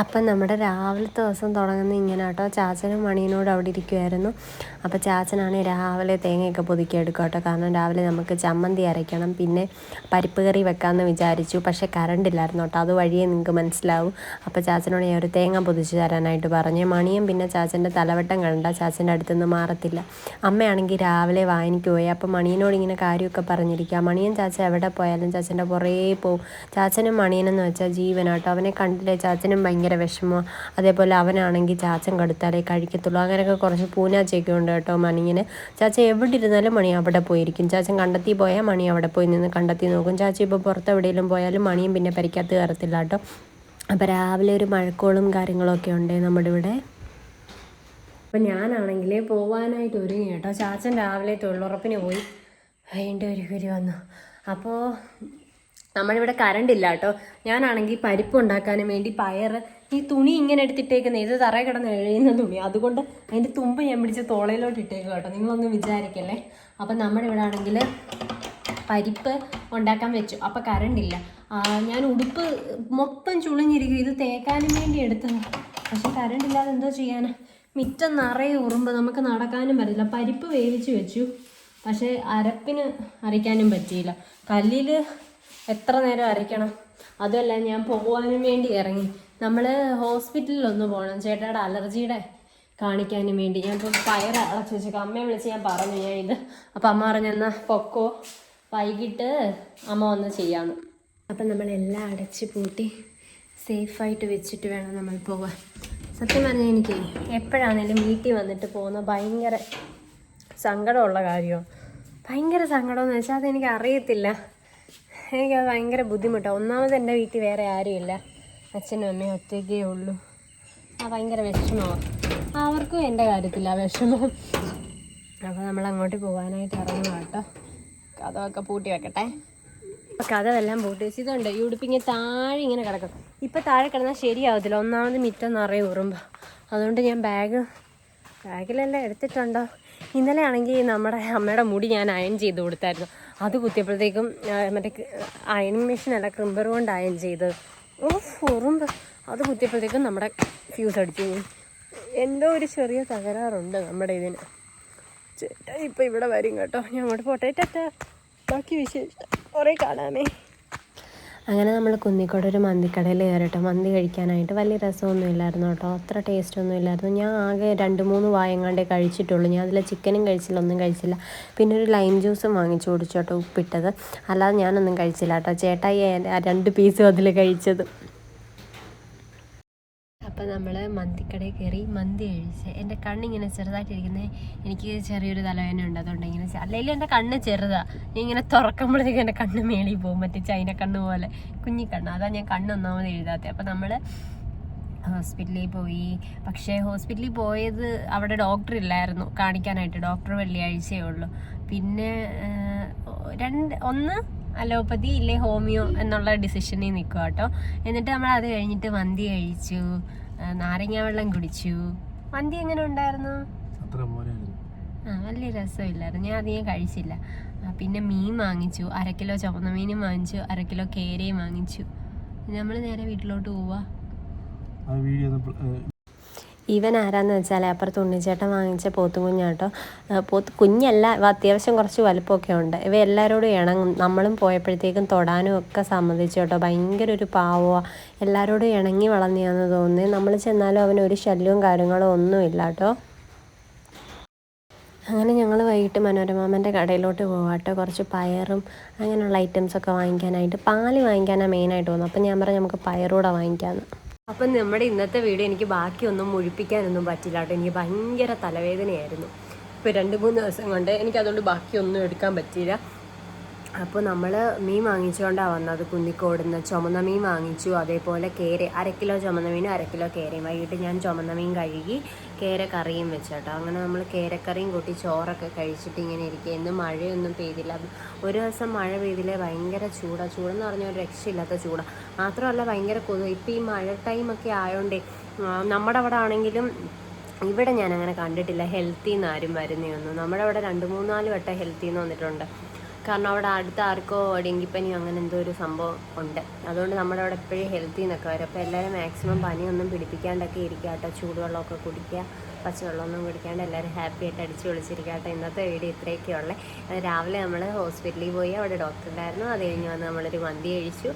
അപ്പം നമ്മുടെ രാവിലത്തെ ദിവസം തുടങ്ങുന്ന ഇങ്ങനെ കേട്ടോ. ചാച്ചനും മണീനോട് അവിടെ ഇരിക്കുമായിരുന്നു അപ്പോൾ ചാച്ചനാണെങ്കിൽ രാവിലെ തേങ്ങയൊക്കെ പുതുക്കി എടുക്കും കേട്ടോ. കാരണം രാവിലെ നമുക്ക് ചമ്മന്തി അരയ്ക്കണം പിന്നെ പരിപ്പ് കറി വെക്കാമെന്ന് വിചാരിച്ചു. പക്ഷേ കറണ്ട് ഇല്ലായിരുന്നു കേട്ടോ. അത് വഴിയേ നിങ്ങൾക്ക് മനസ്സിലാവും. അപ്പോൾ ചാച്ചനോട് ഞാൻ ഒരു തേങ്ങ പൊതിച്ച് തരാനായിട്ട് പറഞ്ഞു. മണിയും പിന്നെ ചാച്ചന്റെ തലവട്ടം കണ്ട ചാച്ചന്റെ അടുത്തുനിന്ന് മാറത്തില്ല. അമ്മയാണെങ്കിൽ രാവിലെ വാങ്ങിക്കു പോയി. അപ്പോൾ മണിയനോട് ഇങ്ങനെ കാര്യമൊക്കെ പറഞ്ഞിരിക്കുക. മണിയും ചാച്ച എവിടെ പോയാലും ചാച്ചന്റെ പുറേ പോവും. ചാച്ചനും മണിയനെന്ന് വെച്ചാൽ ജീവനാട്ടോ അവനെ കണ്ടില്ലേ? ചാച്ചനും ഭയങ്കര വിഷമോ. അതേപോലെ അവനാണെങ്കിൽ ചാച്ചൻ കടുത്താലേ കഴിക്കത്തുള്ളൂ. അങ്ങനെയൊക്കെ കുറച്ച് പൂനാച്ചയൊക്കെ ഉണ്ട് കേട്ടോ മണിങ്ങനെ ചാച്ച എവിടെ ഇരുന്നാലും മണി അവിടെ പോയിരിക്കും. ചാച്ചൻ കണ്ടെത്തി പോയാൽ മണി അവിടെ പോയി നിന്ന് കണ്ടെത്തി നോക്കും. ചാച്ച ഇപ്പോൾ പുറത്ത് എവിടെയെങ്കിലും പോയാലും മണിയും പിന്നെ പരിക്കകത്ത് കയറത്തില്ല കേട്ടോ. അപ്പോൾ രാവിലെ ഒരു മഴക്കോളും കാര്യങ്ങളൊക്കെ ഉണ്ട് നമ്മുടെ ഇവിടെ. അപ്പം ഞാനാണെങ്കിൽ പോവാനായിട്ട് ഒരുങ്ങി കേട്ടോ. ചാച്ചൻ രാവിലെ തൊഴിലുറപ്പിന് പോയി. അതിന്റെ ഒരു വന്നു. അപ്പോൾ നമ്മളിവിടെ കറണ്ട് ഇല്ല കേട്ടോ. ഞാനാണെങ്കിൽ പരിപ്പ് ഉണ്ടാക്കാനും വേണ്ടി പയർ ഈ തുണി ഇങ്ങനെ എടുത്തിട്ടേക്കുന്നത് ഇത് തറയിൽ കിടന്ന് എഴുതുന്ന തുണി. അതുകൊണ്ട് അതിന്റെ തുമ്പ് ഞാൻ പിടിച്ച് തോളയിലോട്ട് ഇട്ടേക്കും കേട്ടോ. നിങ്ങളൊന്നും വിചാരിക്കല്ലേ? അപ്പം നമ്മുടെ ഇവിടെ ആണെങ്കിൽ പരിപ്പ് ഉണ്ടാക്കാൻ വെച്ചു. അപ്പോൾ കറണ്ടില്ല ഞാൻ ഉടുപ്പ് മൊത്തം ചുളിഞ്ഞിരിക്കും ഇത് തേക്കാനും വേണ്ടി എടുത്തത്. പക്ഷേ കറണ്ടില്ലാതെ എന്തോ ചെയ്യാനാ. മിറ്റം നിറയെ ഉറുമ്പ്. നമുക്ക് നടക്കാനും പറ്റില്ല പരിപ്പ് വേവിച്ച് വെച്ചു. പക്ഷേ അരപ്പിന് അരയ്ക്കാനും പറ്റിയില്ല. കല്ലിൽ എത്ര നേരം അരയ്ക്കണം? അതുമല്ല ഞാൻ പോകാനും വേണ്ടി ഇറങ്ങി. നമ്മൾ ഹോസ്പിറ്റലിൽ ഒന്ന് പോകണം ചേട്ടയുടെ അലർജിയുടെ കാണിക്കാനും വേണ്ടി. ഞാൻ ഇപ്പോൾ പയർ അടച്ചു വെച്ചേക്കാം. അമ്മയെ വിളിച്ച് ഞാൻ പറഞ്ഞു ഞാൻ ഇത് അപ്പം അമ്മ പറഞ്ഞു എന്നാൽ പൊക്കോ. വൈകിട്ട് അമ്മ വന്ന് ചെയ്യാമെന്ന് അപ്പം നമ്മളെല്ലാം അടച്ച് പൂട്ടി സേഫായിട്ട് വെച്ചിട്ട് വേണം നമ്മൾ പോകാൻ സത്യം പറഞ്ഞാൽ എനിക്ക് എപ്പോഴാണേലും വീട്ടിൽ വന്നിട്ട് പോകുന്ന ഭയങ്കര സങ്കടമുള്ള കാര്യമാണ് ഭയങ്കര സങ്കടമെന്ന് വെച്ചാൽ അതെനിക്ക് അറിയത്തില്ല എനിക്കത് ഭയങ്കര ബുദ്ധിമുട്ടാണ് ഒന്നാമത് എന്റെ വീട്ടിൽ വേറെ ആരുമില്ല. അച്ഛനും അമ്മയും ഒറ്റയ്ക്കേ ഉള്ളൂ. ആ ഭയങ്കര വിഷമമാണ് അവർക്കും എന്റെ കാര്യത്തില്ല വിഷമം. അപ്പോൾ നമ്മൾ അങ്ങോട്ട് പോകാനായിട്ട് ഇറങ്ങുക കേട്ടോ. കഥമൊക്കെ പൂട്ടി വെക്കട്ടെ. കഥമെല്ലാം പൂട്ടി വെച്ച് ഇതുണ്ട്. താഴെ ഇങ്ങനെ കിടക്കും. ഇപ്പം താഴെ കിടന്നാൽ ശരിയാവത്തില്ല. ഒന്നാമത് മിറ്റം നിറയെ ഉറുമ്പോൾ അതുകൊണ്ട് ഞാൻ ബാഗ് ബാഗിലെല്ലാം എടുത്തിട്ടുണ്ടോ? ഇന്നലെ ആണെങ്കിൽ നമ്മുടെ അമ്മയുടെ മുടി ഞാൻ അയൺ ചെയ്ത് കൊടുത്തായിരുന്നു. അത് കുത്തിയപ്പോഴത്തേക്കും മറ്റേ അയണിങ് മെഷീനല്ല ക്രിമ്പർ കൊണ്ട് അയൺ ചെയ്ത് ഓ ഉറുമ്പ് അത് കുത്തിയപ്പോഴത്തേക്കും നമ്മുടെ ഫ്യൂസ് അടിച്ചു. എന്തോ ഒരു ചെറിയ തകരാറുണ്ട് നമ്മുടെ ഇതിന്. ചേട്ടാ ഇപ്പം ഇവിടെ വരും കേട്ടോ. ഞാൻ അങ്ങോട്ട് പോട്ടെ. ബാക്കി വിശേഷം കുറേ കാണാമേ. അങ്ങനെ നമ്മൾ കുന്നിക്കോട് ഒരു മന്തിക്കടയിൽ കയറിട്ടോ മന്തി കഴിക്കാനായിട്ട് വലിയ രസമൊന്നും ഇല്ലായിരുന്നു കേട്ടോ. അത്ര ടേസ്റ്റ് ഒന്നും ഇല്ലായിരുന്നു ഞാൻ ആകെ രണ്ട് മൂന്ന് വായങ്ങാണ്ടേ കഴിച്ചിട്ടുള്ളൂ. ഞാൻ അതിൽ ചിക്കനും കഴിച്ചില്ല ഒന്നും കഴിച്ചില്ല. പിന്നെ ഒരു ലൈം ജ്യൂസും വാങ്ങിച്ചു കുടിച്ചു കേട്ടോ ഉപ്പിട്ടത്. അല്ലാതെ ഞാനൊന്നും കഴിച്ചില്ല കേട്ടോ. ചേട്ടായി രണ്ട് പീസും അതിൽ കഴിച്ചത്. അപ്പം നമ്മൾ മന്തിക്കടയിൽ കയറി മന്തി കഴിച്ച് എന്റെ കണ്ണിങ്ങനെ ചെറുതായിട്ടിരിക്കുന്നത് എനിക്ക് ചെറിയൊരു തലവേദന ഉണ്ട്. അതുകൊണ്ട് ഇങ്ങനെ അല്ലെങ്കിൽ എന്റെ കണ്ണ് ചെറുതാണ് ഞാൻ ഇങ്ങനെ തുറക്കുമ്പോഴത്തേക്കും എന്റെ കണ്ണ് മേളിൽ പോകും. മറ്റേ ചൈന കണ്ണ് പോലെ. കുഞ്ഞി കണ്ണ്. അതാ ഞാൻ കണ്ണ് ഒന്നാമത് എഴുതാത്തത് അപ്പം നമ്മൾ ഹോസ്പിറ്റലിൽ പോയി. പക്ഷേ ഹോസ്പിറ്റലിൽ പോയത് അവിടെ ഡോക്ടർ ഇല്ലായിരുന്നു. കാണിക്കാനായിട്ട് ഡോക്ടർ വെള്ളിയാഴ്ചയേ ഉള്ളൂ. പിന്നെ രണ്ട് ഒന്ന് അലോപ്പതി ഇല്ലേ ഹോമിയോ എന്നുള്ള ഡിസിഷനിൽ നിൽക്കുക കേട്ടോ. എന്നിട്ട് നമ്മൾ അത് കഴിഞ്ഞിട്ട് മന്തി കഴിച്ചു. നാരങ്ങാ വെള്ളം കുടിച്ചു. മന്തി എങ്ങനെ ഉണ്ടായിരുന്നു? വലിയ രസമില്ലായിരുന്നു. ഞാൻ അധികം കഴിച്ചില്ല. പിന്നെ മീൻ വാങ്ങിച്ചു. അര കിലോ ചുവന്ന മീനും വാങ്ങിച്ചു. അര കിലോ കേരയും വാങ്ങിച്ചു. നമ്മൾ നേരെ വീട്ടിലോട്ട് പോവാ. ഇവൻ ആരാന്ന് വെച്ചാൽ അപ്പുറത്ത് ഉണ്ണിച്ചേട്ടൻ വാങ്ങിച്ച പോത്തു കുഞ്ഞാട്ടോ. പോത്ത് കുഞ്ഞല്ല അത്യാവശ്യം കുറച്ച് വലുപ്പമൊക്കെ ഉണ്ട്. ഇവ എല്ലാവരോടും ഇണങ്ങും. നമ്മളും പോയപ്പോഴത്തേക്കും തൊടാനും ഒക്കെ സമ്മതിച്ചു കേട്ടോ. ഭയങ്കര ഒരു പാവമാണ് എല്ലാവരോടും ഇണങ്ങി വളർന്നിയാന്ന് തോന്നി നമ്മൾ ചെന്നാലും അവന് ഒരു ശല്യവും കാര്യങ്ങളും ഒന്നുമില്ല കേട്ടോ. അങ്ങനെ ഞങ്ങൾ വൈകിട്ട് മനോരമാമന്റെ കടയിലോട്ട് പോവാട്ടോ കുറച്ച് പയറും അങ്ങനെയുള്ള ഐറ്റംസൊക്കെ വാങ്ങിക്കാനായിട്ട്. പാൽ വാങ്ങിക്കാനാണ് മെയിനായിട്ട് പോകുന്നത്. അപ്പം ഞാൻ പറഞ്ഞു നമുക്ക് പയറൂടെ വാങ്ങിക്കാമെന്ന് അപ്പം നമ്മുടെ ഇന്നത്തെ വീഡിയോ എനിക്ക് ബാക്കിയൊന്നും മുഴിപ്പിക്കാനൊന്നും പറ്റില്ല കേട്ടോ. എനിക്ക് ഭയങ്കര തലവേദനയായിരുന്നു. ഇപ്പോൾ രണ്ട് മൂന്ന് ദിവസം കൊണ്ട് എനിക്കതുകൊണ്ട് ബാക്കിയൊന്നും എടുക്കാൻ പറ്റിയില്ല. അപ്പോൾ നമ്മൾ മീൻ വാങ്ങിച്ചുകൊണ്ടാണ് വന്നത്. കുന്നിക്കോടുന്ന് ചുമന്ന മീൻ വാങ്ങിച്ചു. അതേപോലെ കേര അര കിലോ ചുമന്ന മീനും അര കിലോ കേരയും. വൈകിട്ട് ഞാൻ ചുമന്ന മീൻ കഴുകി കേര കറിയും വെച്ചോട്ടോ അങ്ങനെ നമ്മൾ കേരക്കറിയും കൂട്ടി ചോറൊക്കെ കഴിച്ചിട്ട് ഇങ്ങനെ ഇരിക്കുക. ഇന്ന് മഴയൊന്നും പെയ്തില്ല. ഒരു ദിവസം മഴ പെയ്തില്ലേ? ഭയങ്കര ചൂടാ. ചൂടെന്ന് പറഞ്ഞാൽ ഒരു രക്ഷയില്ലാത്ത ചൂടാണ് മാത്രമല്ല ഭയങ്കര കൊതു. ഇപ്പോൾ ഈ മഴ ടൈമൊക്കെ ആയതുകൊണ്ടേ നമ്മുടെ അവിടെ ആണെങ്കിലും ഇവിടെ ഞാൻ അങ്ങനെ കണ്ടിട്ടില്ല. ഹെൽത്തിൽ നിന്ന് ആരും വരുന്നതൊന്നും നമ്മുടെ അവിടെ രണ്ട് മൂന്നാൽ വട്ടം ഹെൽത്തിൽ നിന്ന് വന്നിട്ടുണ്ട്. കാരണം അവിടെ അടുത്ത ആർക്കോ ഡെങ്കിപ്പനിയോ അങ്ങനെ എന്തോ ഒരു സംഭവം ഉണ്ട്. അതുകൊണ്ട് നമ്മുടെ അവിടെ എപ്പോഴും ഹെൽത്തി എന്നൊക്കെ വരും. അപ്പോൾ എല്ലാവരും മാക്സിമം പനിയൊന്നും പിടിപ്പിക്കാണ്ടൊക്കെ ഇരിക്കുക കേട്ടോ. ചൂടുവെള്ളമൊക്കെ കുടിക്കുക പച്ചവെള്ളമൊന്നും കുടിക്കാണ്ട് എല്ലാവരും ഹാപ്പി ആയിട്ട് അടിച്ചു വിളിച്ചിരിക്കുക കേട്ടോ. ഇന്നത്തെ വീഡിയോ ഇത്രയൊക്കെ ഉള്ളത് രാവിലെ നമ്മൾ ഹോസ്പിറ്റലിൽ പോയി അവിടെ ഡോക്ടർ ഉണ്ടായിരുന്നു. അത് കഴിഞ്ഞ് വന്ന് നമ്മളൊരു മന്തി കഴിച്ചു.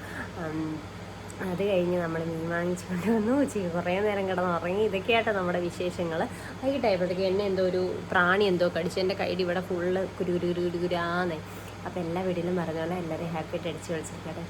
അത് കഴിഞ്ഞ് നമ്മൾ മീൻ വാങ്ങിച്ചുകൊണ്ട് വന്നു. ഉച്ചയ്ക്ക് കുറേ നേരം കിടന്ന് ഉറങ്ങി ഇതൊക്കെയാട്ടോ നമ്മുടെ വിശേഷങ്ങൾ വൈകിട്ടായപ്പോഴത്തേക്ക് എന്നെ എന്തോ ഒരു പ്രാണി എന്തോ കടിച്ചു. എന്റെ കൈയുടെ ഇവിടെ ഫുള്ള് കുരുകുരു കുരു കുരു കുരു കുരാന്നേ അപ്പോൾ എല്ലാ വീട്ടിലും പറഞ്ഞ പോലെ എല്ലാവരും ഹാപ്പി ആയിട്ട് അടിച്ച് വിളിച്ചിരിക്കട്ടെ